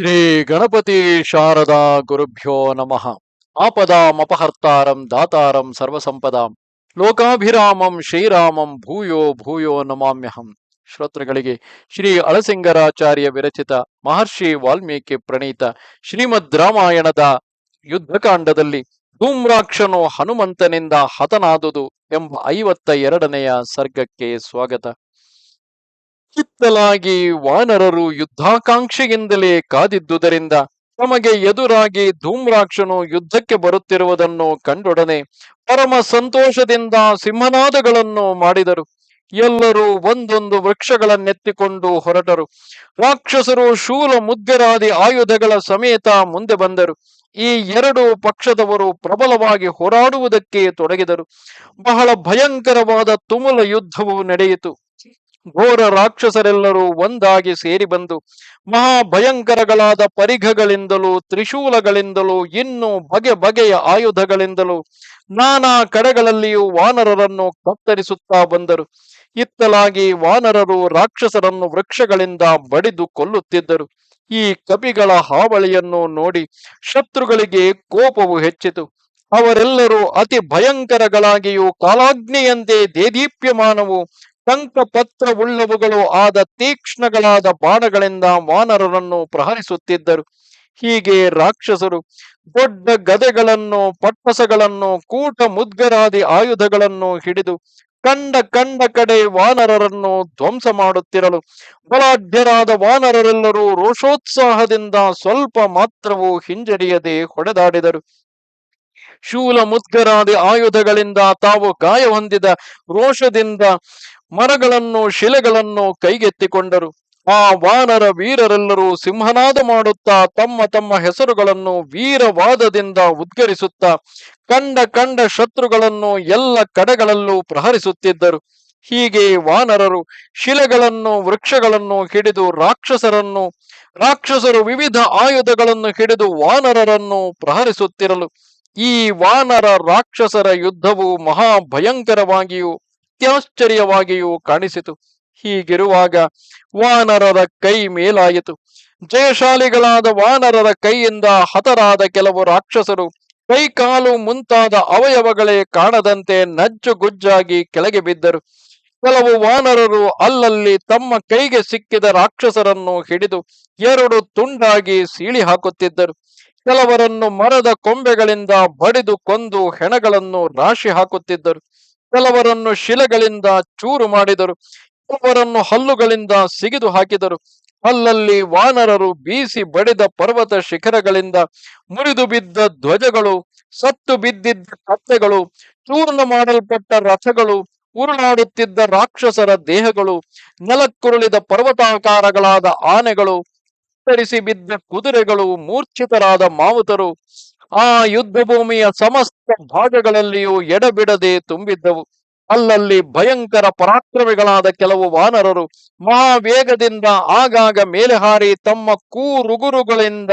ಶ್ರೀ ಗಣಪತಿ ಶಾರದಾ ಗುರುಭ್ಯೋ ನಮಃ. ಆಪದಾಮಪಹರ್ತಾರಂ ದಾತಾರಂ ಸರ್ವಸಂಪದಾಂ. ಲೋಕಾಭಿರಾಮಂ ಶ್ರೀರಾಮಂ ಭೂಯೋ ಭೂಯೋ ನಮಾಮ್ಯಹಂ. ಶ್ರೋತೃಗಳಿಗೆ ಶ್ರೀ ಅಳಸಿಂಗರಾಚಾರ್ಯ ವಿರಚಿತ ಮಹರ್ಷಿ ವಾಲ್ಮೀಕಿ ಪ್ರಣೀತ ಶ್ರೀಮದ್ ರಾಮಾಯಣದ ಯುದ್ಧಕಾಂಡದಲ್ಲಿ ಧೂಮ್ರಾಕ್ಷನು ಹನುಮಂತನಿಂದ ಹತನಾದುದು ಎಂಬ ಐವತ್ತ ಎರಡನೆಯ ಸರ್ಗಕ್ಕೆ ಸ್ವಾಗತ. ಕಿತ್ತಲಾಗಿ ವಾನರರು ಯುದ್ಧಾಕಾಂಕ್ಷೆಯಿಂದಲೇ ಕಾದಿದ್ದುದರಿಂದ ತಮಗೆ ಎದುರಾಗಿ ಧೂಮ್ರಾಕ್ಷನು ಯುದ್ಧಕ್ಕೆ ಬರುತ್ತಿರುವುದನ್ನು ಕಂಡೊಡನೆ ಪರಮ ಸಂತೋಷದಿಂದ ಸಿಂಹನಾದಗಳನ್ನು ಮಾಡಿದರು. ಎಲ್ಲರೂ ಒಂದೊಂದು ವೃಕ್ಷಗಳನ್ನೆತ್ತಿಕೊಂಡು ಹೊರಟರು. ರಾಕ್ಷಸರು ಶೂಲ ಮುದ್ಗರಾದಿ ಆಯುಧಗಳ ಸಮೇತ ಮುಂದೆ ಬಂದರು. ಈ ಎರಡು ಪಕ್ಷದವರು ಪ್ರಬಲವಾಗಿ ಹೋರಾಡುವುದಕ್ಕೆ ತೊಡಗಿದರು. ಬಹಳ ಭಯಂಕರವಾದ ತುಮುಲ ಯುದ್ಧವು ನಡೆಯಿತು. ಘೋರ ರಾಕ್ಷಸರೆಲ್ಲರೂ ಒಂದಾಗಿ ಸೇರಿ ಬಂದು ಮಹಾಭಯಂಕರಗಳಾದ ಪರಿಘಗಳಿಂದಲೂ ತ್ರಿಶೂಲಗಳಿಂದಲೂ ಇನ್ನು ಬಗೆ ಬಗೆಯ ಆಯುಧಗಳಿಂದಲೂ ನಾನಾ ಕಡೆಗಳಲ್ಲಿಯೂ ವಾನರರನ್ನು ಕತ್ತರಿಸುತ್ತಾ ಬಂದರು. ಇತ್ತಲಾಗಿ ವಾನರರು ರಾಕ್ಷಸರನ್ನು ವೃಕ್ಷಗಳಿಂದ ಬಡಿದು ಕೊಲ್ಲುತ್ತಿದ್ದರು. ಈ ಕಪಿಗಳ ಹಾವಳಿಯನ್ನು ನೋಡಿ ಶತ್ರುಗಳಿಗೆ ಕೋಪವು ಹೆಚ್ಚಿತು. ಅವರೆಲ್ಲರೂ ಅತಿ ಭಯಂಕರಗಳಾಗಿಯೂ ಕಾಲಾಗ್ನಿಯಂತೆ ದೇದೀಪ್ಯಮಾನವು ಟಂಕಪತ್ರವುಳ್ಳವುಗಳು ಆದ ತೀಕ್ಷ್ಣಗಳಾದ ಬಾಣಗಳಿಂದ ವಾನರರನ್ನು ಪ್ರಹರಿಸುತ್ತಿದ್ದರು. ಹೀಗೆ ರಾಕ್ಷಸರು ದೊಡ್ಡ ಗದೆಗಳನ್ನು ಪಟ್ಟಸಗಳನ್ನು ಕೂಟ ಮುದ್ಗರಾದಿ ಆಯುಧಗಳನ್ನು ಹಿಡಿದು ಕಂಡ ಕಂಡ ಕಡೆ ವಾನರರನ್ನು ಧ್ವಂಸ ಮಾಡುತ್ತಿರಲು ಬಲಾಢ್ಯರಾದ ವಾನರರೆಲ್ಲರೂ ರೋಷೋತ್ಸಾಹದಿಂದ ಸ್ವಲ್ಪ ಮಾತ್ರವೂ ಹಿಂಜರಿಯದೆ ಹೊಡೆದಾಡಿದರು. ಶೂಲ ಮುದ್ಗರಾದಿ ಆಯುಧಗಳಿಂದ ತಾವು ಗಾಯ ಹೊಂದಿದ ರೋಷದಿಂದ ಮರಗಳನ್ನು ಶಿಲೆಗಳನ್ನು ಕೈಗೆತ್ತಿಕೊಂಡರು. ಆ ವಾನರ ವೀರರೆಲ್ಲರೂ ಸಿಂಹನಾದ ಮಾಡುತ್ತಾ ತಮ್ಮ ತಮ್ಮ ಹೆಸರುಗಳನ್ನು ವೀರವಾದದಿಂದ ಉದ್ಗರಿಸುತ್ತಾ ಕಂಡ ಕಂಡ ಶತ್ರುಗಳನ್ನು ಎಲ್ಲ ಕಡೆಗಳಲ್ಲೂ ಪ್ರಹರಿಸುತ್ತಿದ್ದರು. ಹೀಗೆ ವಾನರರು ಶಿಲೆಗಳನ್ನು, ವೃಕ್ಷಗಳನ್ನು ಹಿಡಿದು ರಾಕ್ಷಸರನ್ನು, ರಾಕ್ಷಸರು ವಿವಿಧ ಆಯುಧಗಳನ್ನು ಹಿಡಿದು ವಾನರರನ್ನು ಪ್ರಹರಿಸುತ್ತಿರಲು ಈ ವಾನರ ರಾಕ್ಷಸರ ಯುದ್ಧವು ಮಹಾ ಭಯಂಕರವಾಗಿಯೂ ಅತ್ಯಾಶ್ಚರ್ಯವಾಗಿಯೂ ಕಾಣಿಸಿತು. ಹೀಗಿರುವಾಗ ವಾನರರ ಕೈ ಮೇಲಾಯಿತು. ಜಯಶಾಲಿಗಳಾದ ವಾನರರ ಕೈಯಿಂದ ಹತರಾದ ಕೆಲವು ರಾಕ್ಷಸರು ಕೈಕಾಲು ಮುಂತಾದ ಅವಯವಗಳೇ ಕಾಣದಂತೆ ನಜ್ಜುಗುಜ್ಜಾಗಿ ಕೆಳಗೆ ಬಿದ್ದರು. ಕೆಲವು ವಾನರರು ಅಲ್ಲಲ್ಲಿ ತಮ್ಮ ಕೈಗೆ ಸಿಕ್ಕಿದ ರಾಕ್ಷಸರನ್ನು ಹಿಡಿದು ಎರಡು ತುಂಡಾಗಿ ಸೀಳಿ ಹಾಕುತ್ತಿದ್ದರು ಕೆಲವರನ್ನು ಮರದ ಕೊಂಬೆಗಳಿಂದ ಬಡಿದು ಕೊಂದು ಹೆಣಗಳನ್ನು ರಾಶಿ ಹಾಕುತ್ತಿದ್ದರು. ಕೆಲವರನ್ನು ಶಿಲೆಗಳಿಂದ ಚೂರು ಮಾಡಿದರು. ಕೆಲವರನ್ನು ಹಲ್ಲುಗಳಿಂದ ಸಿಗಿದು ಹಾಕಿದರು. ಅಲ್ಲಲ್ಲಿ ವಾನರರು ಬೀಸಿ ಬಡಿದ ಪರ್ವತ ಶಿಖರಗಳಿಂದ ಮುರಿದು ಬಿದ್ದ ಧ್ವಜಗಳು, ಸತ್ತು ಬಿದ್ದಿದ್ದ ಕತ್ತೆಗಳು, ಚೂರ್ಣ ಮಾಡಲ್ಪಟ್ಟ ರಥಗಳು, ಉರುಳಾಡುತ್ತಿದ್ದ ರಾಕ್ಷಸರ ದೇಹಗಳು, ನೆಲಕ್ಕುರುಳಿದ ಪರ್ವತಾಕಾರಗಳಾದ ಆನೆಗಳು ಕತ್ತರಿಸಿ ಬಿದ್ದ ಕುದುರೆಗಳು ಮೂರ್ಛಿತರಾದ ಮಾವುತರು ಆ ಯುದ್ಧ ಭೂಮಿಯ ಸಮಸ್ತ ಭಾಗಗಳಲ್ಲಿಯೂ ಎಡಬಿಡದೆ ತುಂಬಿದ್ದವು. ಅಲ್ಲಲ್ಲಿ ಭಯಂಕರ ಪರಾಕ್ರಮಿಗಳಾದ ಕೆಲವು ವಾನರರು ಮಹಾವೇಗದಿಂದ ಆಗಾಗ ಮೇಲೆ ಹಾರಿ ತಮ್ಮ ಕೂರುಗುರುಗಳಿಂದ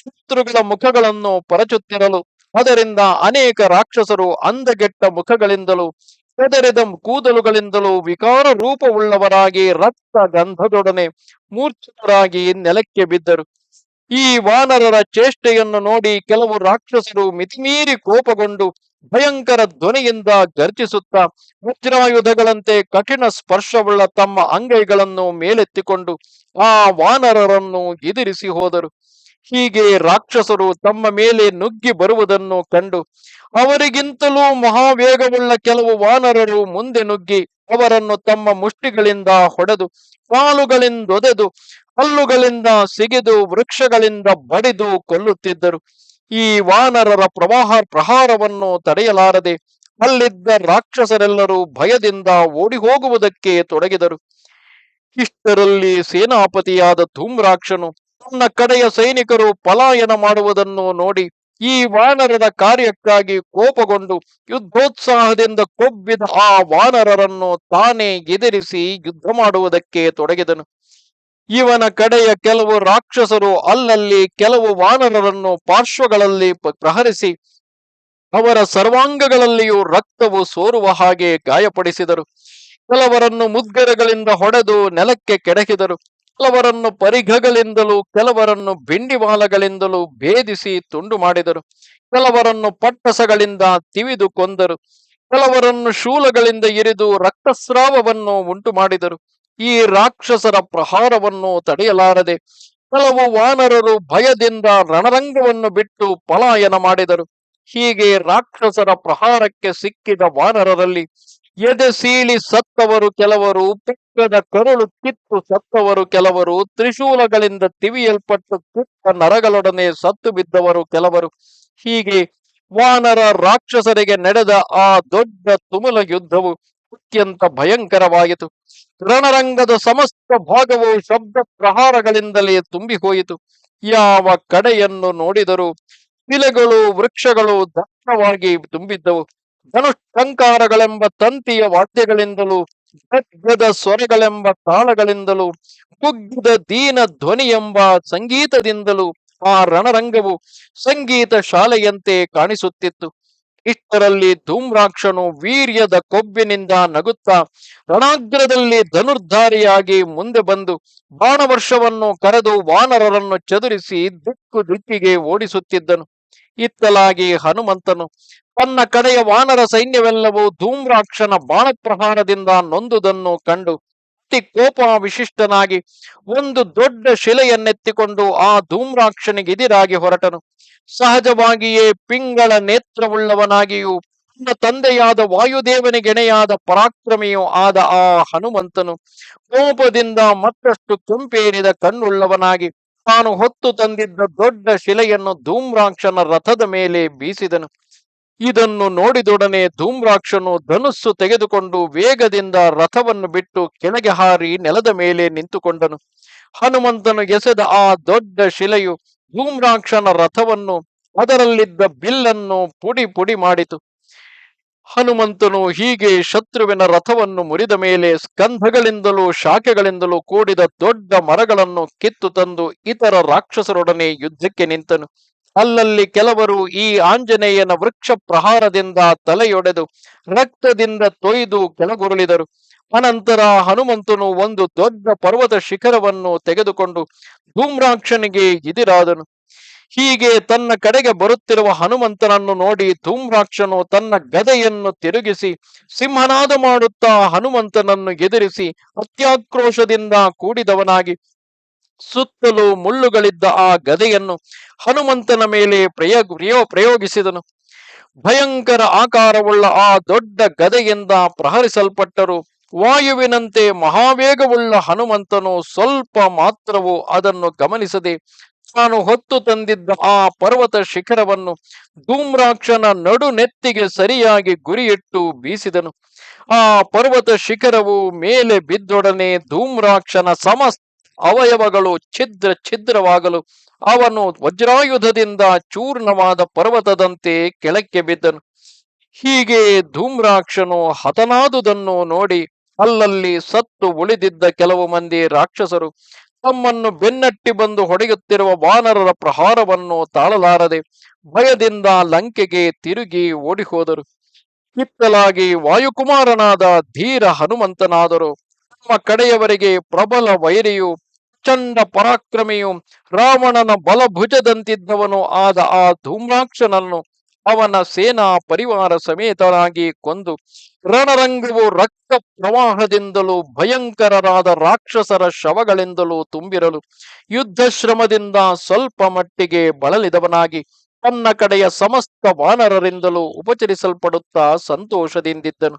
ಶತ್ರುಗಳ ಮುಖಗಳನ್ನು ಪರಚುತ್ತಿರಲು, ಅದರಿಂದ ಅನೇಕ ರಾಕ್ಷಸರು ಅಂದಗೆಟ್ಟ ಮುಖಗಳಿಂದಲೂ ಕೆದರಿದ ಕೂದಲುಗಳಿಂದಲೂ ವಿಕಾರ ರೂಪವುಳ್ಳವರಾಗಿ ರಕ್ತ ಗಂಧದೊಡನೆ ಮೂರ್ಛಿತರಾಗಿ ನೆಲಕ್ಕೆ ಬಿದ್ದರು. ಈ ವಾನರರ ಚೇಷ್ಟೆಯನ್ನು ನೋಡಿ ಕೆಲವು ರಾಕ್ಷಸರು ಮಿತಿಮೀರಿ ಕೋಪಗೊಂಡು ಭಯಂಕರ ಧ್ವನಿಯಿಂದ ಗರ್ಜಿಸುತ್ತಾ ವಜ್ರಾಯುಧಗಳಂತೆ ಕಠಿಣ ಸ್ಪರ್ಶವುಳ್ಳ ತಮ್ಮ ಅಂಗೈಗಳನ್ನು ಮೇಲೆತ್ತಿಕೊಂಡು ಆ ವಾನರರನ್ನು ಎದುರಿಸಿ ಹೋದರು. ಹೀಗೆ ರಾಕ್ಷಸರು ತಮ್ಮ ಮೇಲೆ ನುಗ್ಗಿ ಬರುವುದನ್ನು ಕಂಡು ಅವರಿಗಿಂತಲೂ ಮಹಾವೇಗವುಳ್ಳ ಕೆಲವು ವಾನರರು ಮುಂದೆ ನುಗ್ಗಿ ಅವರನ್ನು ತಮ್ಮ ಮುಷ್ಟಿಗಳಿಂದ ಹೊಡೆದು, ಕಾಲುಗಳಿಂದೊದೆದು, ಹಲ್ಲುಗಳಿಂದ ಸಿಗಿದು, ವೃಕ್ಷಗಳಿಂದ ಬಡಿದು ಕೊಲ್ಲುತ್ತಿದ್ದರು. ಈ ವಾನರರ ಪ್ರವಾಹ ಪ್ರಹಾರವನ್ನು ತಡೆಯಲಾರದೆ ಅಲ್ಲಿದ್ದ ರಾಕ್ಷಸರೆಲ್ಲರೂ ಭಯದಿಂದ ಓಡಿ ಹೋಗುವುದಕ್ಕೆ ತೊಡಗಿದರು. ಇಷ್ಟರಲ್ಲಿ ಸೇನಾಪತಿಯಾದ ಧೂಮ್ರಾಕ್ಷನು ತನ್ನ ಕಡೆಯ ಸೈನಿಕರು ಪಲಾಯನ ಮಾಡುವುದನ್ನು ನೋಡಿ ಈ ವಾನರದ ಕಾರ್ಯಕ್ಕಾಗಿ ಕೋಪಗೊಂಡು ಯುದ್ಧೋತ್ಸಾಹದಿಂದ ಕೊಬ್ಬಿದ ಆ ವಾನರರನ್ನು ತಾನೇ ಎದುರಿಸಿ ಯುದ್ಧ ಮಾಡುವುದಕ್ಕೆ ತೊಡಗಿದನು. ಇವನ ಕಡೆಯ ಕೆಲವು ರಾಕ್ಷಸರು ಅಲ್ಲಲ್ಲಿ ಕೆಲವು ವಾನರರನ್ನು ಪಾರ್ಶ್ವಗಳಲ್ಲಿ ಪ್ರಹರಿಸಿ ಅವರ ಸರ್ವಾಂಗಗಳಲ್ಲಿಯೂ ರಕ್ತವು ಸೋರುವ ಹಾಗೆ ಗಾಯಪಡಿಸಿದರು. ಕೆಲವರನ್ನು ಮುದ್ಗರಗಳಿಂದ ಹೊಡೆದು ನೆಲಕ್ಕೆ ಕೆಡಹಿದರು. ಕೆಲವರನ್ನು ಪರಿಘಗಳಿಂದಲೂ, ಕೆಲವರನ್ನು ಬಿಂಡಿವಾಲಗಳಿಂದಲೂ ಭೇದಿಸಿ ತುಂಡು ಮಾಡಿದರು. ಕೆಲವರನ್ನು ಪಟ್ಟಸಗಳಿಂದ ತಿವಿದು ಕೊಂದರು. ಕೆಲವರನ್ನು ಶೂಲಗಳಿಂದ ಇರಿದು ರಕ್ತಸ್ರಾವವನ್ನು ಉಂಟು ಮಾಡಿದರು ಈ ರಾಕ್ಷಸರ ಪ್ರಹಾರವನ್ನು ತಡೆಯಲಾರದೆ, ಕೆಲವು ವಾನರರು ಭಯದಿಂದ ರಣರಂಗವನ್ನು ಬಿಟ್ಟು ಪಲಾಯನ ಮಾಡಿದರು. ಹೀಗೆ ರಾಕ್ಷಸರ ಪ್ರಹಾರಕ್ಕೆ ಸಿಕ್ಕಿದ ವಾನರರಲ್ಲಿ ಎದೆ ಸೀಳಿ ಸತ್ತವರು ಕೆಲವರು, ಪಿಕ್ಕದ ಕರುಳು ಕಿತ್ತು ಸತ್ತವರು ಕೆಲವರು, ತ್ರಿಶೂಲಗಳಿಂದ ತಿವಿಯಲ್ಪಟ್ಟು ಕಿತ್ತ ನರಗಳೊಡನೆ ಸತ್ತು ಬಿದ್ದವರು ಕೆಲವರು. ಹೀಗೆ ವಾನರ ರಾಕ್ಷಸರಿಗೆ ನಡೆದ ಆ ದೊಡ್ಡ ತುಮುಲ ಯುದ್ಧವು ಅತ್ಯಂತ ಭಯಂಕರವಾಯಿತು ರಣರಂಗದ ಸಮಸ್ತ ಭಾಗವು ಶಬ್ದ ಪ್ರಹಾರಗಳಿಂದಲೇ ತುಂಬಿ ಹೋಯಿತು ಯಾವ ಕಡೆಯನ್ನು ನೋಡಿದರೂ, ಶಿಲೆಗಳು, ವೃಕ್ಷಗಳು ದಟ್ಟವಾಗಿ ತುಂಬಿದ್ದವು. ಧನುಷ್ಕಂಕಾರಗಳೆಂಬ ತಂತಿಯ ವಾದ್ಯಗಳಿಂದಲೂ ಗದ್ಗದ ಸ್ವರಗಳೆಂಬ ತಾಳಗಳಿಂದಲೂ, ಕುಗ್ಗಿದ ದೀನ ಧ್ವನಿ ಎಂಬ ಸಂಗೀತದಿಂದಲೂ ಆ ರಣರಂಗವು ಸಂಗೀತ ಶಾಲೆಯಂತೆ ಕಾಣಿಸುತ್ತಿತ್ತು. ಇಷ್ಟರಲ್ಲಿ ಧೂಮ್ರಾಕ್ಷನು ವೀರ್ಯದ ಕೊಬ್ಬಿನಿಂದ ನಗುತ್ತಾ ರಣಾಗ್ರದಲ್ಲಿ ಧನುರ್ಧಾರಿಯಾಗಿ ಮುಂದೆ ಬಂದು ಬಾಣವರ್ಷವನ್ನು ಕರೆದು ವಾನರರನ್ನು ಚದುರಿಸಿ ದಿಕ್ಕು ದಿಕ್ಕಿಗೆ ಓಡಿಸುತ್ತಿದ್ದನು. ಇತ್ತಲಾಗಿ ಹನುಮಂತನು ತನ್ನ ಕಡೆಯ ವಾನರ ಸೈನ್ಯವೆಲ್ಲವೂ ಧೂಮ್ರಾಕ್ಷನ ಬಾಣಪ್ರಹಾರದಿಂದ ನೊಂದುದನ್ನು ಕಂಡು ಅತಿ ಕೋಪ ವಿಶಿಷ್ಟನಾಗಿ ಒಂದು ದೊಡ್ಡ ಶಿಲೆಯನ್ನೆತ್ತಿಕೊಂಡು ಆ ಧೂಮ್ರಾಕ್ಷನಿಗೆದಿರಾಗಿ ಹೊರಟನು. ಸಹಜವಾಗಿಯೇ ಪಿಂಗಳ ನೇತ್ರವುಳ್ಳವನಾಗಿಯೂ ತನ್ನ ತಂದೆಯಾದ ವಾಯುದೇವನಿಗೆಣೆಯಾದ ಪರಾಕ್ರಮಿಯೂ ಆದ ಆ ಹನುಮಂತನು ಕೋಪದಿಂದ ಮತ್ತಷ್ಟು ಕೆಂಪೇರಿದ ಕಣ್ಣುಳ್ಳವನಾಗಿ ತಾನು ಹೊತ್ತು ತಂದಿದ್ದ ದೊಡ್ಡ ಶಿಲೆಯನ್ನು ಧೂಮ್ರಾಕ್ಷನ ರಥದ ಮೇಲೆ ಬೀಸಿದನು. ಇದನ್ನು ನೋಡಿದೊಡನೆ ಧೂಮ್ರಾಕ್ಷನು ಧನುಸ್ಸು ತೆಗೆದುಕೊಂಡು ವೇಗದಿಂದ ರಥವನ್ನು ಬಿಟ್ಟು ಕೆಳಗೆ ಹಾರಿ ನೆಲದ ಮೇಲೆ ನಿಂತುಕೊಂಡನು. ಹನುಮಂತನು ಎಸೆದ ಆ ದೊಡ್ಡ ಶಿಲೆಯು ಧೂಮ್ರಾಕ್ಷನ ರಥವನ್ನು ಅದರಲ್ಲಿದ್ದ ಬಿಲ್ಲನ್ನು ಪುಡಿ ಪುಡಿ ಮಾಡಿತು. ಹನುಮಂತನು ಹೀಗೆ ಶತ್ರುವಿನ ರಥವನ್ನು ಮುರಿದ ಮೇಲೆ ಸ್ಕಂಧಗಳಿಂದಲೂ ಶಾಖೆಗಳಿಂದಲೂ ಕೂಡಿದ ದೊಡ್ಡ ಮರಗಳನ್ನು ಕಿತ್ತು ತಂದು ಇತರ ರಾಕ್ಷಸರೊಡನೆ ಯುದ್ಧಕ್ಕೆ ನಿಂತನು. ಅಲ್ಲಲ್ಲಿ ಕೆಲವರು ಈ ಆಂಜನೇಯನ ವೃಕ್ಷ ಪ್ರಹಾರದಿಂದ ತಲೆಯೊಡೆದು ರಕ್ತದಿಂದ ತೊಯ್ದು ಕೆಳಗುರುಳಿದರು. ಅನಂತರ ಹನುಮಂತನು ಒಂದು ದೊಡ್ಡ ಪರ್ವತ ಶಿಖರವನ್ನು ತೆಗೆದುಕೊಂಡು ಧೂಮ್ರಾಕ್ಷನಿಗೆ ಎದಿರಾದನು. ಹೀಗೆ ತನ್ನ ಕಡೆಗೆ ಬರುತ್ತಿರುವ ಹನುಮಂತನನ್ನು ನೋಡಿ ಧೂಮ್ರಾಕ್ಷನು ತನ್ನ ಗದೆಯನ್ನು ತಿರುಗಿಸಿ ಸಿಂಹನಾದ ಮಾಡುತ್ತಾ ಹನುಮಂತನನ್ನು ಎದುರಿಸಿ ಅತ್ಯಾಕ್ರೋಶದಿಂದ ಕೂಡಿದವನಾಗಿ ಸುತ್ತಲೂ ಮುಳ್ಳುಗಳಿದ್ದ ಆ ಗದೆಯನ್ನು ಹನುಮಂತನ ಮೇಲೆ ಪ್ರಯೋಗ ಪ್ರಯೋಗಿಸಿದನು. ಭಯಂಕರ ಆಕಾರವುಳ್ಳ ಆ ದೊಡ್ಡ ಗದೆಯಿಂದ ಪ್ರಹರಿಸಲ್ಪಟ್ಟರು. ವಾಯುವಿನಂತೆ ಮಹಾವೇಗವುಳ್ಳ ಹನುಮಂತನು ಸ್ವಲ್ಪ ಮಾತ್ರವೂ ಅದನ್ನು ಗಮನಿಸದೆ ತಾನು ಹೊತ್ತು ತಂದಿದ್ದ ಆ ಪರ್ವತ ಶಿಖರವನ್ನು ಧೂಮ್ರಾಕ್ಷನ ನಡು ನೆತ್ತಿಗೆ ಸರಿಯಾಗಿ ಗುರಿಯಿಟ್ಟು ಬೀಸಿದನು. ಆ ಪರ್ವತ ಶಿಖರವು ಮೇಲೆ ಬಿದ್ದೊಡನೆ ಧೂಮ್ರಾಕ್ಷನ ಸಮಸ್ತ ಅವಯವಗಳು ಛಿದ್ರ ಛಿದ್ರವಾಗಲು ಅವನು ವಜ್ರಾಯುಧದಿಂದ ಚೂರ್ಣವಾದ ಪರ್ವತದಂತೆ ಕೆಳಕ್ಕೆ ಬಿದ್ದನು. ಹೀಗೆ ಧೂಮ್ರಾಕ್ಷನು ಹತನಾದುದನ್ನು ನೋಡಿ ಅಲ್ಲಲ್ಲಿ ಸತ್ತು ಉಳಿದಿದ್ದ ಕೆಲವು ಮಂದಿ ರಾಕ್ಷಸರು ತಮ್ಮನ್ನು ಬೆನ್ನಟ್ಟಿ ಬಂದು ಹೊಡೆಯುತ್ತಿರುವ ವಾನರರ ಪ್ರಹಾರವನ್ನು ತಾಳಲಾರದೆ ಭಯದಿಂದ ಲಂಕೆಗೆ ತಿರುಗಿ ಓಡಿಹೋದರು. ಕಿತ್ತಲಾಗಿ ವಾಯುಕುಮಾರನಾದ ಧೀರ ಹನುಮಂತನಾದರು. ತಮ್ಮ ಕಡೆಯವರೆಗೆ ಪ್ರಬಲ ವೈರಿಯು ಚಂದ ಪರಾಕ್ರಮಿಯು, ರಾವಣನ ಬಲಭುಜದಂತಿದ್ದವನು ಆದ ಆ ಧೂಮ್ರಾಕ್ಷನನ್ನು ಅವನ ಸೇನಾ ಪರಿವಾರ ಸಮೇತನಾಗಿ ಕೊಂದು, ರಣರಂಗವು ರಕ್ತ ಪ್ರವಾಹದಿಂದಲೂ ಭಯಂಕರರಾದ ರಾಕ್ಷಸರ ಶವಗಳಿಂದಲೂ ತುಂಬಿರಲು ಯುದ್ಧ ಶ್ರಮದಿಂದ ಸ್ವಲ್ಪ ಮಟ್ಟಿಗೆ ಬಳಲಿದವನಾಗಿ ತನ್ನ ಕಡೆಯ ಸಮಸ್ತ ವಾನರರಿಂದಲೂ ಉಪಚರಿಸಲ್ಪಡುತ್ತಾ ಸಂತೋಷದಿಂದಿದ್ದನು.